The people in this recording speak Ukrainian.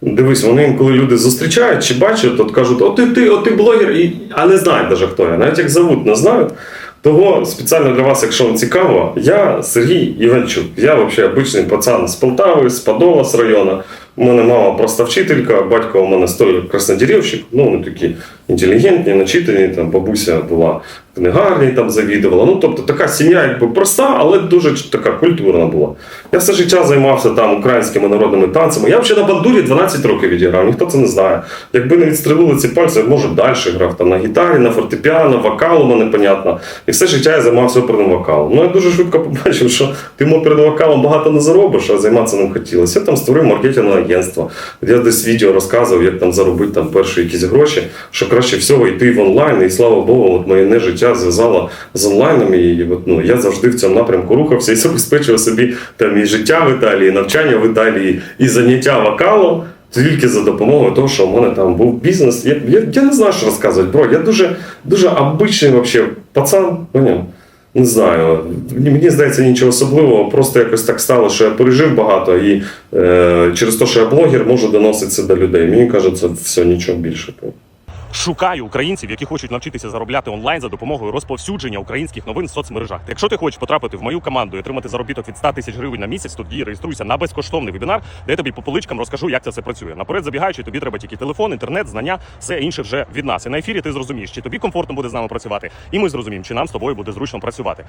Дивись, вони інколи люди зустрічають чи бачать, то кажуть, о ти, ти, о ти блогер, і, а не знають навіть хто я. Навіть як зовут, не знають. Того спеціально для вас, якщо вам цікаво, я Сергій Іванчук. Я взагалі обичний пацан з Полтави, з Подола, з району. У мене мама просто вчителька, батько у мене стоїть краснодерівщик, ну вони такі інтелігентні, начитані, там бабуся була в книгарні, там завідувала. Ну, тобто така сім'я якби проста, але дуже така культурна була. Я все життя займався там українськими народними танцями. Я взагалі на бандурі 12 років відіграв, ніхто це не знає. Якби не відстрелили ці пальці, я, може далі грав там на гітарі, на фортепіано, вокал у мене понятно. І все життя я займався оперним вокалом. Ну я дуже швидко побачив, що тим оперним вокалом багато не заробиш, а займатися ним хотілося. Я там створив маркетингове агентство. Я десь відео розказував, як там заробити там перші якісь гроші, що краще всього йти в онлайн, і слава Богу, от моє не життя зв'язало з онлайном. І от, ну, я завжди в цьому напрямку рухався і забезпечував собі там і життя в Італії, і навчання в Італії, і заняття вокалом. Тільки за допомогою того, що в мене там був бізнес. Я, я, я не знаю, що розказувати, бро. Я дуже, дуже обичний вообще пацан. Поняв? Не знаю. Мені здається, нічого особливого. Просто якось так стало, що я пережив багато, і е, через те, що я блогер, можу доноситися до людей. Мені кажеться, все, нічого більше. Шукаю українців, які хочуть навчитися заробляти онлайн за допомогою розповсюдження українських новин в соцмережах. Якщо ти хочеш потрапити в мою команду і отримати заробіток від 100 тисяч гривень на місяць, тоді реєструйся на безкоштовний вебінар, де я тобі по поличкам розкажу, як це все працює. Наперед забігаючи, тобі треба тільки телефон, інтернет, знання, все інше вже від нас. І на ефірі ти зрозумієш, чи тобі комфортно буде з нами працювати, і ми зрозуміємо, чи нам з тобою буде зручно працювати.